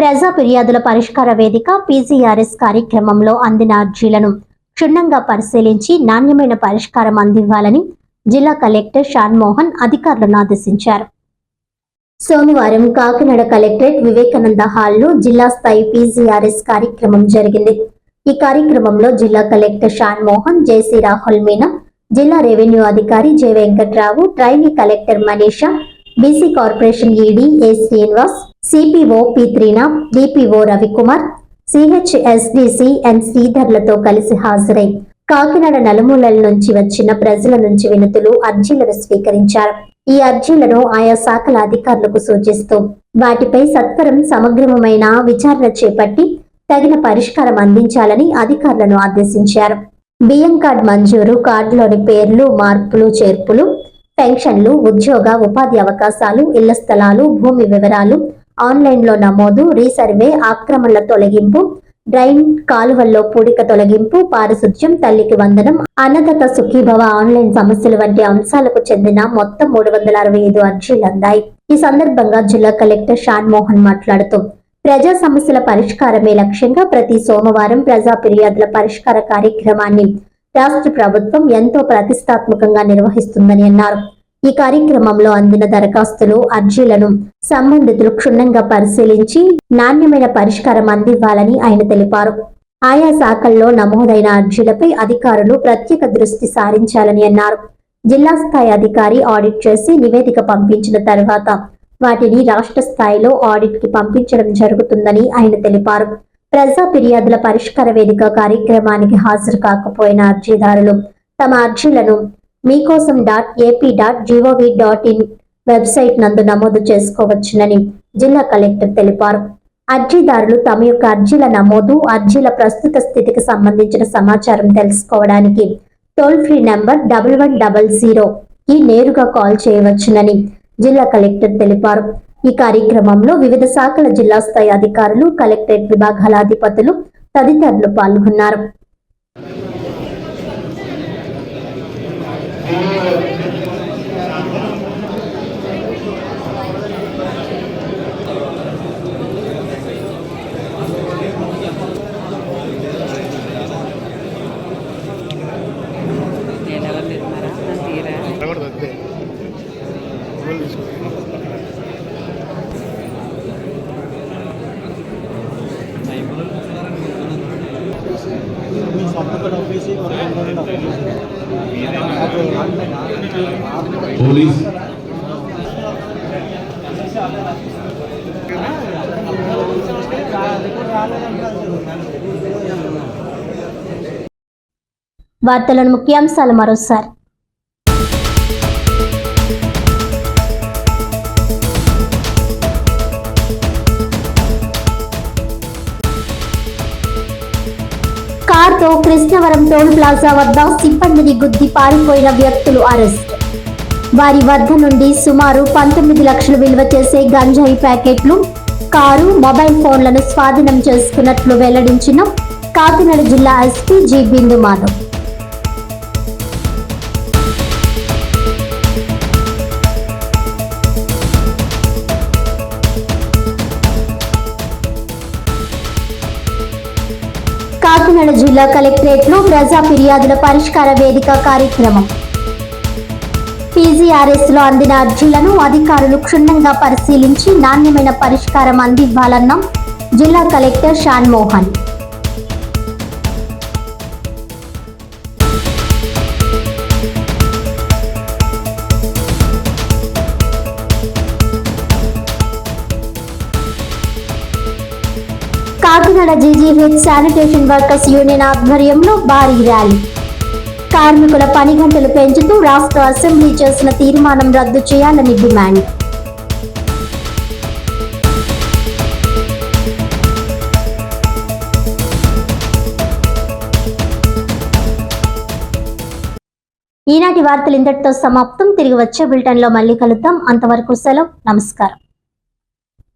ప్రజా ఫిర్యాదుల పరిష్కార వేదిక పీజీఆర్ఎస్ కార్యక్రమంలో అందిన అర్జీలను క్షుణ్ణంగా పరిశీలించి నాణ్యమైన పరిష్కారం అందివ్వాలని జిల్లా కలెక్టర్ షాన్ మోహన్ అధికారులను ఆదేశించారు. సోమవారం కాకినాడ కలెక్టరేట్ వివేకానంద హాల్లో జిల్లా స్థాయి పీజీఆర్ఎస్ కార్యక్రమం జరిగింది. ఈ కార్యక్రమంలో జిల్లా కలెక్టర్ షాన్ మోహన్ జేసీ రాహుల్ మీనా జిల్లా రెవెన్యూ అధికారి J Venkatrao trainee collector Manisha BC corporation ED A Srinivas CPO P Trinath DPO Ravikumar CHSDC N శ్రీధర్లతో కలిసి హాజరై కాకినాడ నలుమూలల నుంచి వచ్చిన ప్రజల నుంచి వినతులు అర్జీలను స్వీకరించారు. ఈ అర్జీలను ఆయా శాఖల అధికారులకు సూచిస్తూ వాటిపై సత్వరం సమగ్రమైన విచారణ చేపట్టి తగిన పరిష్కారం అందించాలని అధికారులను ఆదేశించారు. బియ్యం కార్డు మంజూరు కార్డులోని పేర్లు మార్పులు చేర్పులు పెన్షన్లు ఉద్యోగ ఉపాధి అవకాశాలు ఇళ్ళ స్థలాలు భూమి వివరాలు ఆన్లైన్లో నమోదు రీసర్వే ఆక్రమణల తొలగింపు డ్రైన్ కాలువల్లో పూడిక తొలగింపు పారిశుధ్యం తల్లికి వందనం అన్నదాత సుఖీభవ ఆన్లైన్ సమస్యలు వంటి అంశాలకు చెందిన మొత్తం మూడు వందల అరవై ఐదు అర్జీలు అందాయి. ఈ సందర్భంగా జిల్లా కలెక్టర్ షాన్ మోహన్ మాట్లాడుతూ ప్రజా సమస్యల పరిష్కారమే లక్ష్యంగా ప్రతి సోమవారం ప్రజా ఫిర్యాదుల పరిష్కార కార్యక్రమాన్ని రాష్ట్ర ప్రభుత్వం ఎంతో ప్రతిష్టాత్మకంగా నిర్వహిస్తుందని అన్నారు. ఈ కార్యక్రమంలో అందిన దరఖాస్తులు అర్జీలను సంబంధితులు క్షుణ్ణంగా పరిశీలించి నాణ్యమైన పరిష్కారం అందివ్వాలని ఆయన తెలిపారు. ఆయా శాఖల్లో నమోదైన అర్జీలపై అధికారులు ప్రత్యేక దృష్టి సారించాలని అన్నారు. జిల్లా స్థాయి అధికారి ఆడిట్ చేసి నివేదిక పంపించిన తర్వాత వాటిని రాష్ట్ర స్థాయిలో ఆడిట్కి పంపించడం జరుగుతుందని ఆయన తెలిపారు. ప్రజా ఫిర్యాదుల పరిష్కార వేదిక కార్యక్రమానికి హాజరు కాకపోయిన అర్జీదారులు తమ అర్జీలను Meekosam dot AP dot gov dot in website నందు నమోదు చేసుకోవచ్చునని జిల్లా కలెక్టర్ తెలిపారు. అర్జీదారులు తమ యొక్క అర్జీల నమోదు అర్జీల ప్రస్తుత స్థితికి సంబంధించిన సమాచారం తెలుసుకోవడానికి toll free number double one double zero కి నేరుగా కాల్ చేయవచ్చునని జిల్లా కలెక్టర్ తెలిపారు. ఈ కార్యక్రమంలో వివిధ శాఖల జిల్లా స్థాయి అధికారులు కలెక్టరేట్ విభాగాల అధిపతులు తదితరులు పాల్గొన్నారు. పోలీస్. వార్తలను ముఖ్యాంశాలు మరోసారి. కార్తో కృష్ణవరం టోల్ ప్లాజా వద్ద సిబ్బందిని గుద్ది పారిపోయిన వ్యక్తులు అరెస్ట్. వారి వద్ద నుండి సుమారు పంతొమ్మిది లక్షలు విలువ చేసే గంజాయి ప్యాకెట్లు కారు మొబైల్ ఫోన్లను స్వాధీనం చేసుకున్నట్లు వెల్లడించిన కాకినాడ జిల్లా ఎస్పీ జి బిందు మాధవ్ కాకినాడ జిల్లా కలెక్టరేట్లో ప్రజా ఫిర్యాదుల పరిష్కార వేదిక కార్యక్రమం. పీజీఆర్ఎస్లో అందిన అర్జీలను అధికారులు క్షుణ్ణంగా పరిశీలించి నాణ్యమైన పరిష్కారం అందివ్వాలన్న జిల్లా collector Shan Mohan Kakinada GGH sanitation workers union ఆధ్వర్యంలో భారీ ర్యాలీ. కార్మికుల పని గంటలు పెంచుతూ రాష్ట్ర అసెంబ్లీ చేసిన తీర్మానం రద్దు చేయాలని డిమాండ్. ఈనాటి వార్తలు ఇంతటితో సమాప్తం. తిరిగి వచ్చే బులెటిన్లో మళ్ళీ కలుద్దాం. అంతవరకు సెలవు. నమస్కారం.